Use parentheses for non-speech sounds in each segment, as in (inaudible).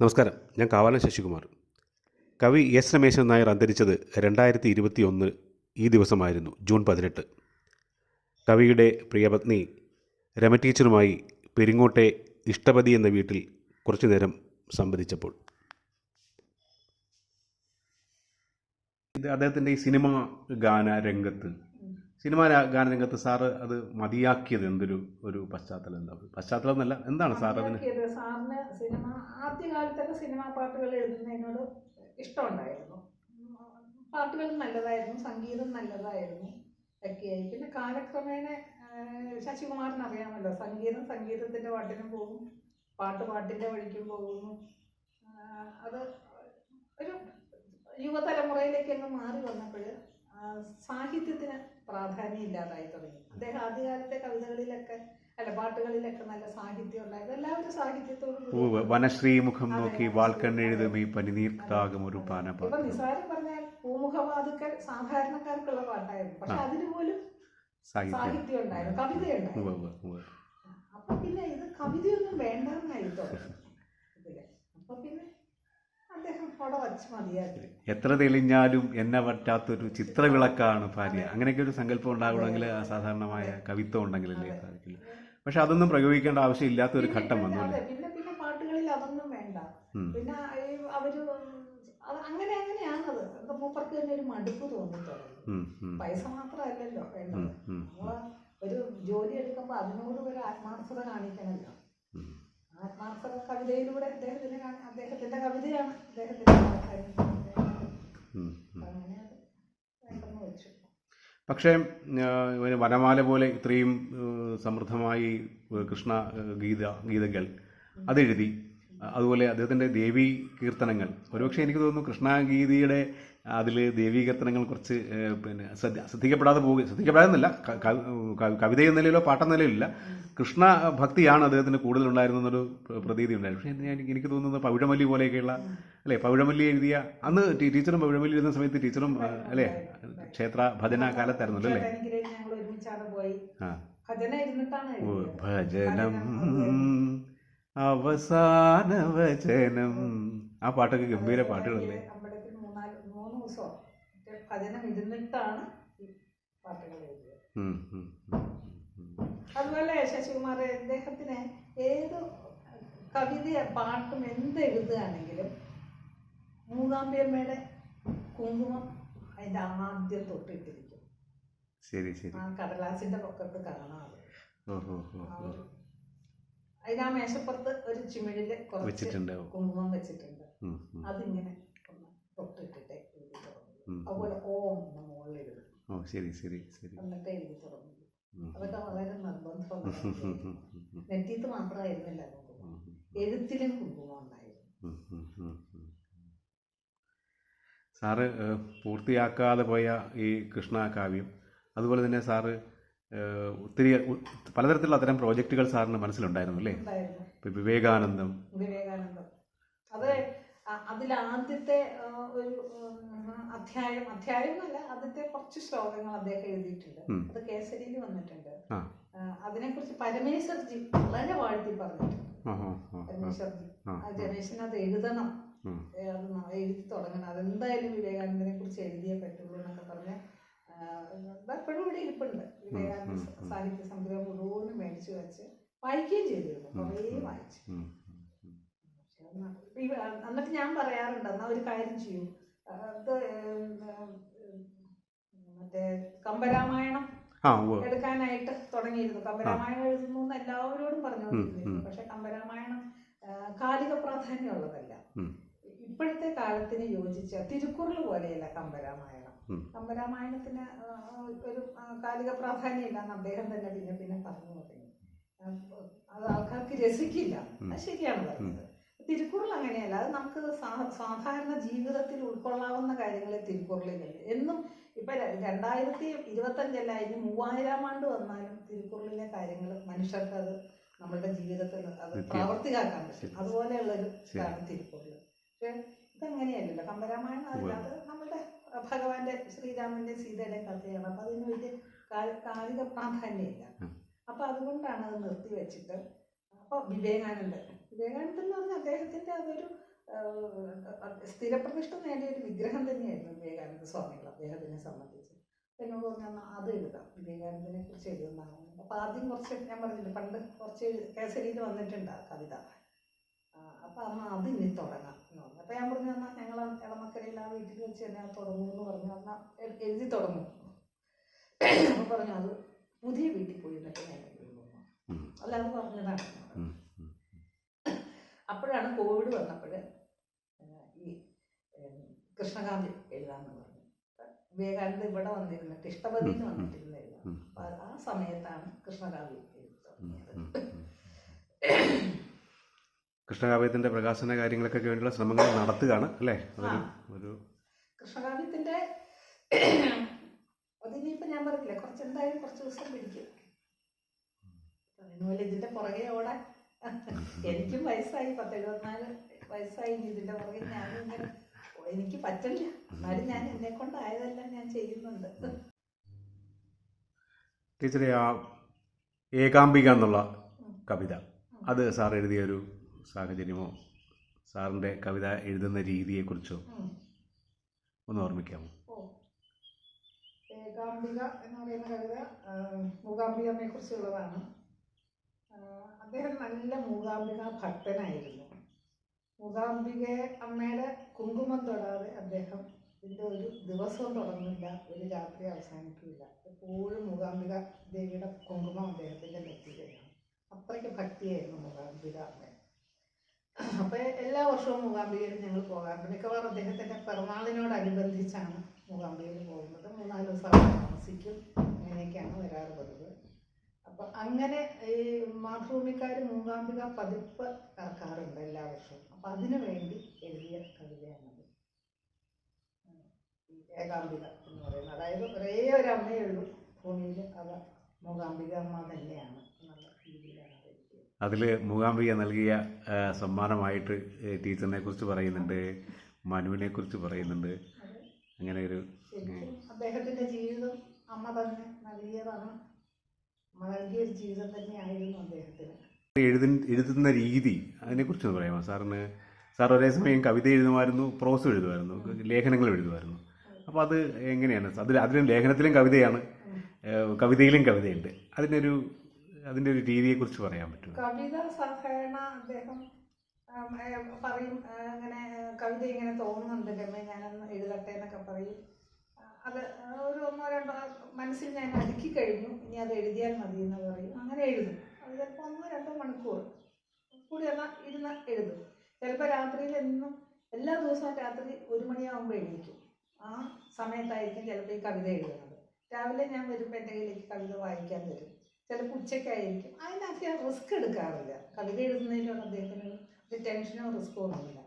നമസ്കാരം. ഞാൻ കാവാലം ശശികുമാർ. കവി എസ് രമേശൻ നായർ അന്തരിച്ചത് രണ്ടായിരത്തി ഇരുപത്തി ഒന്ന് ഈ ദിവസമായിരുന്നു ജൂൺ പതിനെട്ട്. കവിയുടെ പ്രിയപത്നി രമ ടീച്ചറുമായി പെരിങ്ങോട്ടെ ഇഷ്ടപതി എന്ന വീട്ടിൽ കുറച്ചു നേരം സംവദിച്ചപ്പോൾ. ഇത് അദ്ദേഹത്തിന്റെ ഈ സിനിമ ഗാന രംഗത്ത് സിനിമ ഗാന ഗാനരംഗത്ത് സാറ് അത് മതിയാക്കിയത് എന്തൊരു ഒരു പശ്ചാത്തലം എന്താ? പശ്ചാത്തലം എന്നല്ല എന്താണ് സാർ അതിന്? സാറിന് സിനിമ ആദ്യകാലത്തൊക്കെ സിനിമാ പാട്ടുകൾ എഴുതുന്നതിനോട് ഇഷ്ടമുണ്ടായിരുന്നു. പാട്ടുകൾ നല്ലതായിരുന്നു സംഗീതം നല്ലതായിരുന്നു ഒക്കെയായി. പിന്നെ കാലക്രമേണ ശശികുമാറിന് അറിയാമല്ലോ സംഗീതം സംഗീതത്തിന്റെ പാട്ടിനും പോകും പാട്ട് പാട്ടിന്റെ വഴിക്കും പോകുന്നു. അത് ഒരു യുവതലമുറയിലേക്ക് അങ്ങ് മാറി വന്നപ്പോൾ സാഹിത്യത്തിന് പ്രാധാന്യം ഇല്ലാതായി തുടങ്ങി. അദ്ദേഹം ആദ്യകാലത്തെ കവിതകളിലൊക്കെ അല്ല പാട്ടുകളിലൊക്കെ നല്ല സാഹിത്യം ഉണ്ടായിരുന്നു. എല്ലാവരും സാഹിത്യത്തോട് വനശ്രീമുഖം നോക്കി വാൾക്കണ്ണെഴുതും പനിനീർത്താകും ഒരു ഇപ്പൊ നിസാരം പറഞ്ഞാൽ പൂമുഖവാതുക്കൾ സാധാരണക്കാർക്കുള്ള പാട്ടായിരുന്നു. പക്ഷെ അതിന് പോലും സാഹിത്യം. ഉണ്ടായിരുന്നു കവിതയുണ്ടായിരുന്നു. അപ്പൊ പിന്നെ ഇത് കവിതയൊന്നും വേണ്ടെന്നായി ഇതിൽ. (laughs) അപ്പൊ പിന്നെ അദ്ദേഹം അവിടെ വച്ച് മതിയാക്കി എത്ര തെളിഞ്ഞാലും എന്നെ പറ്റാത്തൊരു ചിത്രവിളക്കാണ് ഭാര്യ. അങ്ങനെയൊക്കെ ഒരു സങ്കല്പം ഉണ്ടാകണമെങ്കിൽ അസാധാരണമായ സാധാരണമായ കവിത്വം ഉണ്ടെങ്കിലല്ലേ സാധിക്കില്ല പക്ഷെ അതൊന്നും പ്രയോഗിക്കേണ്ട ആവശ്യമില്ലാത്ത ഒരു ഘട്ടം വന്നു അല്ലേ പിന്നെ പിന്നെ പാട്ടുകളിൽ അതൊന്നും വേണ്ട. പിന്നെ അവർ അങ്ങനെ അങ്ങനെയാണത്. മൂപ്പർക്ക് തന്നെ ഒരു മടുപ്പ് തോന്നി തുടങ്ങി. ഉം, ഉം, പൈസ മാത്രമല്ലല്ലോ വേണ്ടത്. ഒരു ജോലി എടുക്കുമ്പോൾ അതിനോട് ഒരു ആത്മാർത്ഥത കാണിക്കണമല്ലോ കവിതയിലൂടെ അദ്ദേഹത്തിന്റെ അദ്ദേഹത്തിന്റെ കവിതയാണ് അദ്ദേഹത്തിന്റെ പക്ഷേ വനമാല പോലെ ഇത്രയും സമൃദ്ധമായി കൃഷ്ണ ഗീത ഗീതകൾ അതെഴുതി. അതുപോലെ അദ്ദേഹത്തിന്റെ ദേവീ കീർത്തനങ്ങൾ. ഒരുപക്ഷെ എനിക്ക് തോന്നുന്നു കൃഷ്ണഗീതിയുടെ അതിൽ ദേവീ കീർത്തനങ്ങൾ കുറച്ച് പിന്നെ ശ്രദ്ധ ശ്രദ്ധിക്കപ്പെടാതെ പോകുക ശ്രദ്ധിക്കപ്പെടാതെന്നല്ല കവിത എന്ന നിലയിലോ പാട്ടെന്ന നിലയിലില്ല കൃഷ്ണ ഭക്തിയാണ് അദ്ദേഹത്തിന് കൂടുതലുണ്ടായിരുന്നൊരു പ്ര- പ്രതീതി ഉണ്ടായിരുന്നു. പക്ഷേ ഞാൻ എനിക്ക് തോന്നുന്നത് പവിഴമല്ലി പോലെയൊക്കെയുള്ള അല്ലേ പവിഴമല്ലി എഴുതിയ അന്ന് ടീച്ചറും പവിഴമല്ലി എഴുതുന്ന സമയത്ത് ടീച്ചറും അല്ലേ ക്ഷേത്ര ഭജന കാലത്തായിരുന്നല്ലോ അല്ലേ? ആ. ഭജന അവസാന വചനം. ആ പാട്ടൊക്കെ ഗംഭീര പാട്ടുകളല്ലേ? മറ്റേ ഭജനം ഇരുന്നിട്ടാണ് ഈ പാട്ടുകൾ എഴുതിയത്. അതുപോലെ ശശികുമാർ അദ്ദേഹത്തിന് ഏത് കവിത പാട്ടും എന്ത് എഴുതുകയാണെങ്കിലും മൂകാംബിയമ്മയുടെ കുങ്കുമം അതിന്റെ ആദ്യം തൊട്ടിട്ടിരിക്കും ശരി ശരി ആ കടലാസിന്റെ പൊക്കത്ത് കാണാറ് അതിനാ ആ മേശപ്പുറത്ത് ഒരു ചിമിഴിൽ കുറച്ച് കുങ്കുമം വെച്ചിട്ടുണ്ട്. അതിങ്ങനെ തൊട്ടിട്ടിട്ട്. അതുപോലെ ഓം എന്ന് മുകളിൽ ഓ ശരി ശരി ശരി. എന്നിട്ട് എഴുതി തുടങ്ങും. ഉം. അതൊക്കെ വളരെ നിർബന്ധമാണ് നെറ്റീത്ത് മാത്രമായിരുന്നില്ല കുങ്കുമം എഴുത്തിലും കുങ്കുമം ഉണ്ടായിരുന്നു. സാറ് പൂർത്തിയാക്കാതെ പോയ ഈ കൃഷ്ണ കാവ്യം അതുപോലെ തന്നെ സാറ് ഒത്തിരി പലതരത്തിലുള്ള അത്തരം പ്രോജക്റ്റുകൾ സാറിന് മനസ്സിലുണ്ടായിരുന്നു അല്ലേ? വിവേകാനന്ദം. വിവേകാനന്ദം. അത് അ- അതിലാദ്യത്തെ ആ, ഒരു അധ്യായം അധ്യായം എന്നല്ല ആദ്യത്തെ കുറച്ച് ശ്ലോകങ്ങൾ അദ്ദേഹം എഴുതിയിട്ടുണ്ട്. അത് കേസരിയിൽ വന്നിട്ടുണ്ട്. അതിനെക്കുറിച്ച് പരമേശ്വർജി വളരെ വാഴ്ത്തി പറഞ്ഞിട്ടുണ്ട്. പരമേശ്വർജി. രമേശൻ അത് എഴുതണം. എഴുതി തുടങ്ങണം. അതെന്തായാലും വിവേകാനന്ദനെ കുറിച്ച് എഴുതിയേ പറ്റുള്ളൂ എന്നൊക്കെ പറഞ്ഞ് എപ്പോഴും ഇവിടെ ഇരിപ്പുണ്ട്. വിവേകാനന്ദ. സാഹിത്യ സംഗ്രഹം മുഴുവനും മേടിച്ചു വെച്ച് വായിക്കുകയും ചെയ്തിരുന്നു. കുറേ വായിച്ചു ഉം, ഉം, ഉം. പക്ഷെ അത് ന- ഇപ്പൊ ഈ വ- എന്നിട്ട് ഞാൻ പറയാറുണ്ട് എന്നാ ഒരു കാര്യം ചെയ്യൂ. അത് മറ്റേ കമ്പരാമായണം എടുക്കാനായിട്ട് തുടങ്ങിയിരുന്നു. കമ്പരാമായണം എഴുതുന്നു എന്ന് എല്ലാവരോടും പറഞ്ഞുകൊണ്ടിരുന്നു. ഉം. പക്ഷെ കമ്പരാമായണം കാലിക പ്രാധാന്യമുള്ളതല്ല. ഇപ്പോഴത്തെ കാലത്തിന് യോജിച്ച തിരുക്കുറൾ പോലെയല്ല കമ്പരാമായണം. കമ്പരാമായണത്തിന് ഒരു കാലിക പ്രാധാന്യം ഇല്ലെന്ന് അദ്ദേഹം തന്നെ പിന്നെ പിന്നെ പറഞ്ഞു തുടങ്ങി. അത് ആൾക്കാർക്ക് രസിക്കില്ല. അത് ശരിയാണ് പറഞ്ഞത്. തിരുക്കുറൾ അങ്ങനെയല്ല അത് നമുക്ക് സാധാരണ ജീവിതത്തിൽ ഉൾക്കൊള്ളാവുന്ന കാര്യങ്ങളെ തിരുക്കുറളിലുണ്ട് എന്നും ഇപ്പൊ രണ്ടായിരത്തി ഇരുപത്തഞ്ചല്ല ഇനി മൂവായിരം ആണ്ട് വന്നാലും തിരുക്കുറളിലെ കാര്യങ്ങൾ മനുഷ്യർക്ക് അത് നമ്മുടെ ജീവിതത്തിൽ അത്. പ്രാവർത്തികാക്കാൻ പറ്റും. അതുപോലെയുള്ളൊരു. ഇതാണ് തിരുക്കുറൾ പക്ഷെ ഇതങ്ങനെയല്ലല്ലോ കമ്പരാമായണം അതിനകത്ത് നമ്മുടെ ഭഗവാന്റെ ശ്രീരാമന്റെ സീതയുടെ കഥയാണ് അപ്പൊ അതിന് വലിയ കാലിക പ്രാധാന്യമില്ല. അപ്പൊ അതുകൊണ്ടാണ് അത് നിർത്തി വെച്ചിട്ട് അപ്പൊ വിവേകാനന്ദൻ വിവേകാനന്ദൻ എന്ന് പറഞ്ഞാൽ അദ്ദേഹത്തിന്റെ അതൊരു സ്ഥിരപ്രതിഷ്ഠ നേടിയ ഒരു വിഗ്രഹം തന്നെയായിരുന്നു വിവേകാനന്ദ സ്വാമികൾ അദ്ദേഹത്തിനെ സംബന്ധിച്ച്. എന്നോട് പറഞ്ഞാൽ അത് എഴുതാം. വിവേകാനന്ദനെ കുറിച്ച് എഴുതുന്നതാണ്. അപ്പൊ ആദ്യം കുറച്ച് ഞാൻ പറഞ്ഞില്ല പണ്ട് കുറച്ച് കേസരിയിൽ വന്നിട്ടുണ്ട് ആ കവിത. അപ്പോൾ അപ്പൊ അന്ന് അത് ഇനി തുടങ്ങാം എന്ന് പറഞ്ഞു. അപ്പൊ ഞാൻ പറഞ്ഞു എന്നാൽ ഞങ്ങൾ ഇളമക്കരയിൽ ആ വീട്ടിൽ വെച്ച് തന്നെ അത് തുടങ്ങും എന്ന് പറഞ്ഞു. എന്നാൽ എഴുതി തുടങ്ങും. അപ്പൊ പറഞ്ഞു അത് പുതിയ വീട്ടിൽ പോയി എന്നൊക്കെ ഞാൻ എഴുതുന്നു. അല്ലാതെ പറഞ്ഞതാണ്. അപ്പോഴാണ് കോവിഡ് വന്നപ്പോൾ ഈ കൃഷ്ണകാന്ത് കൃഷ്ണകാന്തി എഴുതാമെന്ന് പറഞ്ഞു. വിവേകാനന്ദ ഇവിടെ വന്നിരുന്നിട്ട് ഇഷ്ടപതിയിൽ വന്നിട്ടിരുന്ന എഴുതാം. ആ സമയത്താണ് കൃഷ്ണകാവ്യം എഴുതി ഉം, തുടങ്ങിയത് ഉം, ഉം. കൃഷ്ണകാവ്യത്തിന്റെ പ്രകാശന കാര്യങ്ങൾക്കൊക്കെ വേണ്ടിയുള്ള ശ്രമങ്ങൾ നടത്തുകയാണ് അല്ലേ? ഒരു കൃഷ്ണകാവ്യത്തിന്റെ അതിനിപ്പോ ഞാൻ പറഞ്ഞില്ലേ കുറച്ച് എന്തായാലും കുറച്ച് ദിവസം പിടിക്കും. ഇതിന്റെ പുറകെ ഓടാൻ എനിക്കും വയസ്സായി പത്ത് എഴുപത്തിനാല് വയസ്സായി. ഇനി ഇതിന്റെ പുറകെ ഞാനും ഇങ്ങനെ എനിക്ക് പറ്റില്ല. എന്നാലും ഞാൻ എന്നെ കൊണ്ടായതെല്ലാം ഞാൻ ചെയ്യുന്നുണ്ട് ടീച്ചറെ ആ ഏകാംബിക എന്നുള്ള കവിത അത് സാർ എഴുതിയ ഒരു സാഹചര്യമോ? സാറിന്റെ കവിത എഴുതുന്ന രീതിയെക്കുറിച്ചോ. ഒന്ന് ഓർമ്മിക്കാമോ? ഏകാംബിക എന്ന് പറയുന്ന കവിത മൂകാംബികമ്മയെ കുറിച്ചുള്ളതാണ് അദ്ദേഹം നല്ല മൂകാംബിക ഭക്തനായിരുന്നു. മൂകാംബിക അമ്മയുടെ കുങ്കുമം തൊടാതെ അദ്ദേഹം ഇതിന്റെ ഒരു ദിവസവും തുടങ്ങില്ല ഒരു രാത്രി അവസാനിക്കില്ല എപ്പോഴും മൂകാംബിക ദേവിയുടെ കുങ്കുമം അദ്ദേഹത്തിന്റെ നെറ്റിയിലാണ്. അത്രയ്ക്ക് ഭക്തിയായിരുന്നു മൂകാംബിക അമ്മ അപ്പോൾ എല്ലാ വർഷവും മൂകാംബികയിൽ ഞങ്ങൾ പോകാറുണ്ട്. മിക്കവാറും അദ്ദേഹത്തിന്റെ പിറന്നാളിനോടനുബന്ധിച്ചാണ് മൂകാംബികയിൽ പോകുന്നത്. മൂന്നാൽ ദിവസം താമസിക്കും. അങ്ങനെയൊക്കെയാണ് വരാറ് പതിവ്. അങ്ങനെ ഈ മാതൃഭൂമിക്കാർ മൂകാംബിക പതിപ്പ് ഇറക്കാറുണ്ട് എല്ലാ വർഷവും. അപ്പം അതിനു വേണ്ടി എഴുതിയ കവിതയാണത്. ഏകാംബിക എന്ന് പറയുന്നത്. അതായത് ഒരേ ഒരു അമ്മയേ ഉള്ളൂ. ഭൂമിയിൽ അവ മൂകാംബിക അമ്മ തന്നെയാണ് എന്നുള്ള രീതിയിലാണ് അതിൽ മൂകാംബിക നൽകിയ സമ്മാനമായിട്ട് ടീച്ചറിനെ കുറിച്ച് പറയുന്നുണ്ട് മനുവിനെ കുറിച്ച് പറയുന്നുണ്ട്. അങ്ങനെ ഒരു അദ്ദേഹത്തിന്റെ ജീവിതം അമ്മ തന്നെ നൽകിയതാണ്. അമ്മ നൽകിയ ഒരു ജീവിതം തന്നെയായിരുന്നു അദ്ദേഹത്തിന്. എഴുതി എഴുതുന്ന രീതി അതിനെക്കുറിച്ച് ഒന്ന് പറയാമോ? സാറിന് സാർ ഒരേ സമയം കവിത എഴുതുമായിരുന്നു പ്രോസ് എഴുതുമായിരുന്നു ലേഖനങ്ങൾ എഴുതുമായിരുന്നു. അപ്പോൾ അത് എങ്ങനെയാണ്? അതിൽ അതിലും ലേഖനത്തിലും കവിതയാണ്. കവിതയിലും കവിതയുണ്ട്. അതിനൊരു അതിന്റെ ഒരു രീതിയെക്കുറിച്ച് പറയാൻ പറ്റുമോ? കവിത സാധാരണ അദ്ദേഹം പറയും അങ്ങനെ കവിത ഇങ്ങനെ തോന്നുന്നുണ്ട് രമേ ഞാനൊന്ന് എഴുതട്ടെ എന്നൊക്കെ പറയും. അത് ഒരു ഒന്നോ രണ്ടോ മനസ്സിൽ ഞാൻ അടുക്കി കഴിഞ്ഞു. ഇനി അത് എഴുതിയാൽ മതി എന്ന് പറയും. അങ്ങനെ എഴുതും. അത് ചിലപ്പോൾ ഒന്നോ രണ്ടോ മണിക്കൂർ കൂടി എന്നാൽ ഇരുന്ന് എഴുതും. ചിലപ്പോൾ രാത്രിയിൽ എന്നും എല്ലാ ദിവസവും രാത്രി ഒരു മണിയാകുമ്പോൾ എഴുതിക്കും ആ സമയത്തായിരിക്കും ചിലപ്പോൾ ഈ കവിത എഴുതുന്നത്. രാവിലെ ഞാൻ വരുമ്പോൾ എന്റെ കയ്യിലേക്ക് കവിത വായിക്കാൻ വരും. ചിലപ്പോൾ ഉച്ചയ്ക്കായിരിക്കും അതിനകത്ത് റിസ്ക് എടുക്കാറില്ല. കവിത എഴുതുന്നതിനോട് അദ്ദേഹത്തിന് ഒരു ടെൻഷനോ റിസ്ക്കോ ഒന്നുമില്ല.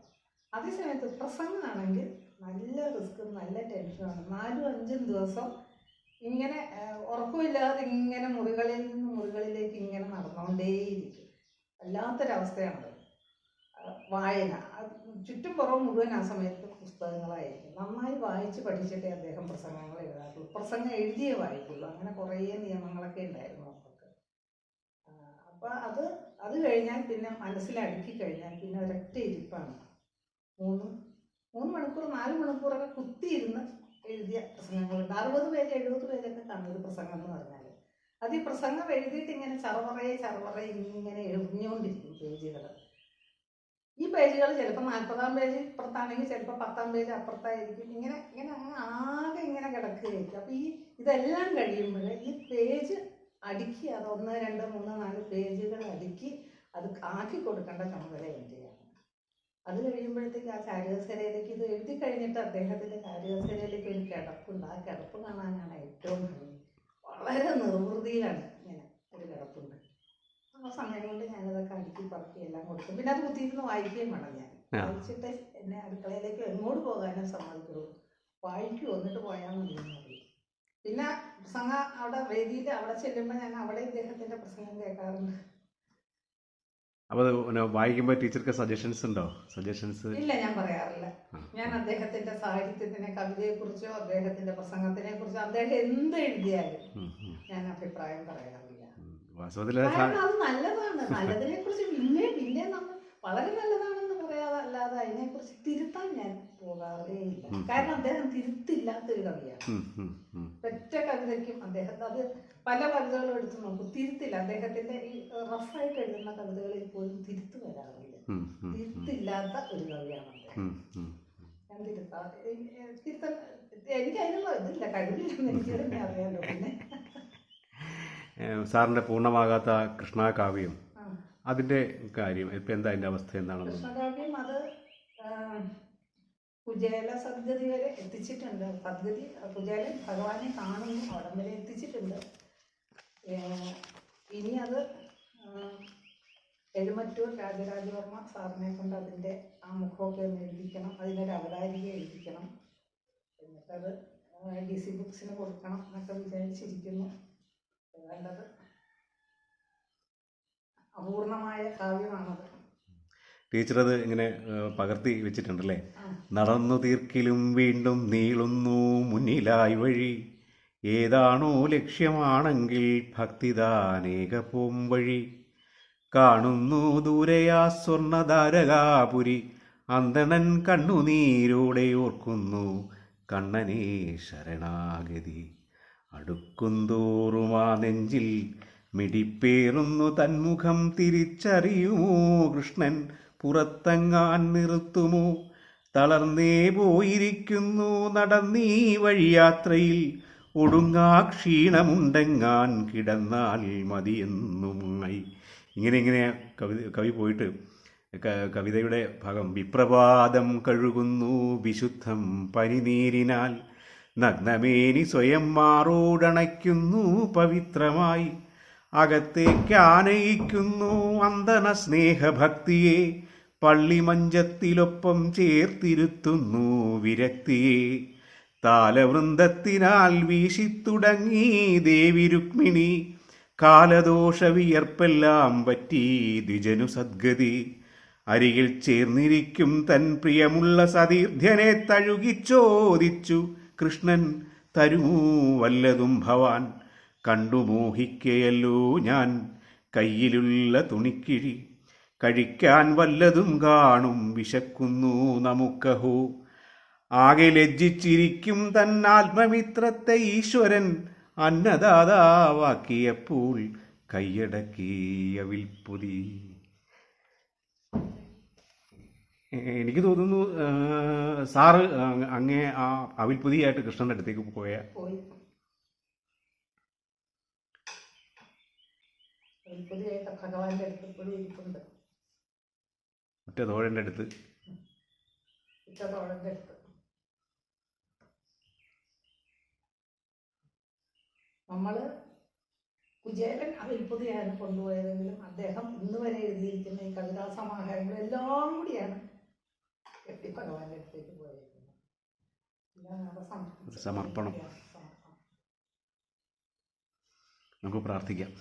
അതേസമയത്ത് പ്രസംഗമാണെങ്കിൽ നല്ല റിസ്ക്കും നല്ല ടെൻഷനുമാണ്. നാലും അഞ്ചും ദിവസം ഇങ്ങനെ ഉറക്കമില്ലാതെ ഇങ്ങനെ മുറികളിൽ നിന്ന് മുറികളിലേക്ക് ഇങ്ങനെ നടന്നുകൊണ്ടേയിരിക്കും. വല്ലാത്തൊരവസ്ഥയാണത് വായന. ചുറ്റും പുറം മുഴുവൻ ആ സമയത്ത് പുസ്തകങ്ങളായിരിക്കും. നന്നായി വായിച്ച് പഠിച്ചിട്ടേ അദ്ദേഹം പ്രസംഗങ്ങൾ എഴുതാറുള്ളൂ. പ്രസംഗം എഴുതിയേ വായിക്കുള്ളൂ. അങ്ങനെ കുറേ നിയമങ്ങളൊക്കെ ഉണ്ടായിരുന്നു അവർക്ക് അപ്പോൾ അത് അത് കഴിഞ്ഞാൽ പിന്നെ മനസ്സിലടുക്കി കഴിഞ്ഞാൽ പിന്നെ ഒരൊറ്റ ഇരിപ്പാണ്. മൂന്ന് മൂന്ന് മണിക്കൂർ നാല് മണിക്കൂറൊക്കെ കുത്തിയിരുന്ന് എഴുതിയ പ്രസംഗങ്ങളുണ്ട്. അറുപത് പേജ് എഴുപത് പേജൊക്കെ കാണും ഒരു പ്രസംഗം എന്ന് പറഞ്ഞാൽ അത് ഈ പ്രസംഗം എഴുതിയിട്ട് ഇങ്ങനെ ചറവറയെ ചറവറയെ ഇങ്ങനെ എഴുതിഞ്ഞുകൊണ്ടിരിക്കും പേജുകൾ ഈ പേജുകൾ ചിലപ്പോൾ നാൽപ്പതാം പേജ് ഇപ്പുറത്താണെങ്കിൽ ചിലപ്പോൾ പത്താം പേജ് അപ്പുറത്തായിരിക്കും. ഇങ്ങനെ ഇങ്ങനെ അങ്ങ് ആകെ ഇങ്ങനെ കിടക്കുകയായിരിക്കും. അപ്പോൾ ഈ ഇതെല്ലാം കഴിയുമ്പോൾ ഈ പേജ് അടുക്കി അത് ഒന്ന് രണ്ട് മൂന്ന് നാല് പേജുകൾ അടുക്കി അത് ആക്കി കൊടുക്കേണ്ട ചുമതല എന്റെയാണ് അത് കഴിയുമ്പോഴത്തേക്ക് ആ ചാരുകസേരയിലേക്ക് ഇത് എഴുതി കഴിഞ്ഞിട്ട് അദ്ദേഹത്തിന്റെ ചാരുകസേരയിലേക്ക് ഒരു കിടപ്പുണ്ട് ആ കിടപ്പ് കാണാനാണ് ഏറ്റവും ഭംഗി. വളരെ നിർവൃതിയിലാണ് ഇങ്ങനെ ഒരു കിടപ്പുണ്ട്. ആ സമയം കൊണ്ട് ഞാനതൊക്കെ അടുക്കി പറക്കി എല്ലാം കൊടുക്കും പിന്നെ അത് കുത്തിയിരുന്ന് വായിക്കുകയും വേണം ഞാൻ. വായിച്ചിട്ട് എന്നെ അടുക്കളയിലേക്ക് എങ്ങോട്ട് പോകാനും സമ്മതിക്കുള്ളൂ. വായിക്കും എന്നിട്ട് പോയാൽ മതി പിന്നെ സംഘ അവിടെ വേദിയിൽ അവിടെ ചെല്ലുമ്പോൾ ഞാൻ അവിടെ ഇദ്ദേഹത്തിന്റെ പ്രസംഗം കേൾക്കാറുണ്ട്. അപ്പോൾ വായിക്കുമ്പോ പിന്നെ വായിക്കുമ്പോൾ ടീച്ചർക്ക് സജഷൻസ് ഉണ്ടോ? സജഷൻസ് ഇല്ല ഞാൻ പറയാറില്ല. ഞാൻ അദ്ദേഹത്തിന്റെ സാഹിത്യത്തിനെ കവിതയെ കുറിച്ചോ അദ്ദേഹത്തിന്റെ പ്രസംഗത്തിനെ കുറിച്ചോ അദ്ദേഹം എന്ത് എഴുതിയാലും ഞാൻ അഭിപ്രായം പറയാറില്ല. വാസ്തവത്തിൽ അത് നല്ലതാണ്. നല്ലതിനെ കുറിച്ച് പിന്നെ പിന്നെ നമ്മൾ വളരെ പറയാതെ അല്ലാതെ അതിനെക്കുറിച്ച് തിരുത്താൻ ഞാൻ പോകാറേ ഇല്ല. കാരണം അദ്ദേഹം തിരുത്തില്ലാത്തൊരു കവിയാണ്. ഒറ്റ കവിതയ്ക്കും അദ്ദേഹം അത് പല കവിതകളും എടുത്തു നോക്കും. തിരുത്തില്ല. അദ്ദേഹത്തിന്റെ ഈ റഫായിട്ട് എഴുതുന്ന കവിതകളിൽ പോലും തിരുത്ത് വരാറില്ല. തിരുത്തില്ലാത്ത ഒരു കവിയാണ് അദ്ദേഹം. ഞാൻ തിരുത്താ തിരുത്താൻ എനിക്ക് അതിനുള്ള ഇതില്ല. കഴിവില്ലെന്ന് എനിക്ക് അറിയാലോ. പിന്നെ സാറിന്റെ പൂർണമാകാത്ത കൃഷ്ണകാവ്യം ആ. അതിന്റെ കാര്യം ഇപ്പൊ എന്താ അതിന്റെ അവസ്ഥ എന്താണെന്ന് കൃഷ്ണകാവ്യം അത് കുചേല സദ്ഗതി വരെ എത്തിച്ചിട്ടുണ്ട്. സദ്ഗതി കുചേലൻ ഭഗവാനെ കാണുന്നു അവിടം വരെ എത്തിച്ചിട്ടുണ്ട്. ഇനി അത് എഴുമറ്റൂർ രാജരാജവർമ്മ സാറിനെ കൊണ്ട് അതിന്റെ ആ മുഖമൊക്കെ ഒന്ന് എഴുതിക്കണം അതിനൊരു അവതാരിക എഴുതിക്കണം. എന്നിട്ടത് ഡി സി ബുക്സിന് കൊടുക്കണം എന്നൊക്കെ വിചാരിച്ചിരിക്കുന്നു. വേണ്ടത് അപൂർണമായ കാവ്യമാണത്. ടീച്ചർ അത് ഇങ്ങനെ പകർത്തി വെച്ചിട്ടുണ്ടല്ലേ? നടന്നു തീർക്കിലും വീണ്ടും നീളുന്നു മുന്നിലായി വഴി. ഏതാണോ ലക്ഷ്യമാണെങ്കിൽ ഭക്തിദാനേക പോം വഴി. കാണുന്നു ദൂരയാ സ്വർണധാരകാപുരി. അന്തണൻ കണ്ണുനീരോടെ ഓർക്കുന്നു കണ്ണനേ ശരണാഗതി. അടുക്കുന്തോറുമാ നെഞ്ചിൽ മിടിപ്പേറുന്നു തന്മുഖം തിരിച്ചറിയുമോ കൃഷ്ണൻ? പുറത്തെങ്ങാൻ നിർത്തുമോ? തളർന്നേ പോയിരിക്കുന്നു നടന്നീ വഴിയാത്രയിൽ. ഒടുങ്ങാ ക്ഷീണമുണ്ടെങ്ങാൻ കിടന്നാൽ മതിയെന്നുമായി. ഇങ്ങനെ ഇങ്ങനെ കവി കവി പോയിട്ട് കവിതയുടെ ഭാഗം വിപ്രഭാതം കഴുകുന്നു വിശുദ്ധം പനിനീരിനാൽ നഗ്നമേനി സ്വയം മാറോടണയ്ക്കുന്നു പവിത്രമായി. അകത്തേക്ക് ആനയിക്കുന്നു അന്തന സ്നേഹഭക്തിയെ പള്ളിമഞ്ചത്തിലൊപ്പം ചേർത്തിരുത്തുന്നു വിരക്തിയെ. താലവൃന്ദത്തിനാൽ വീശിത്തുടങ്ങി ദേവി രുക്മിണി കാലദോഷ വിയർപ്പെല്ലാം പറ്റി ദ്വിജനു സദ്ഗതി അരികിൽ ചേർന്നിരിക്കും തൻ പ്രിയമുള്ള സതീർധ്യനെ തഴുകിച്ചോദിച്ചു കൃഷ്ണൻ തരുമൂ വല്ലതും ഭവാൻ കണ്ടു മോഹിക്കയല്ലോ ഞാൻ. കയ്യിലുള്ള തുണിക്കിഴി കഴിക്കാൻ വല്ലതും കാണും വിശക്കുന്നു നമുക്കഹോ. ആകെ ലജ്ജിച്ചിരിക്കും തൻ ആത്മമിത്രത്തെ ഈശ്വരൻ. അന്നദാതാവാക്കിയപ്പോൾ കൈയടക്കിയ വിൽപ്പുതി എ- എനിക്ക് തോന്നുന്നു സാറ് അങ്ങേ ആ അവിൽപുതിയായിട്ട് കൃഷ്ണന്റെ അടുത്തേക്ക് പോയ. പോയി പുതിയായിട്ട് ഭഗവാന്റെ അടുത്ത് ഇപ്പോഴും ഇരിപ്പുണ്ട്. ഒറ്റ തോഴന്റെ അടുത്ത്. ഉച്ചതോഴന്റെ അടുത്ത്. നമ്മൾ കുചേലൻ അവിൽപ്പുതിയാണ് കൊണ്ടുപോയതെങ്കിലും അദ്ദേഹം ഇന്ന് വരെ എഴുതിയിരിക്കുന്ന ഈ കവിതാ സമാഹാരങ്ങളെല്ലാം കൂടിയാണ് കെട്ടി ഭഗവാന്റെ അടുത്തേക്ക് പോയിരിക്കുന്നത് എല്ലാം സമർപ്പണം. നമുക്ക് പ്രാർത്ഥിക്കാം.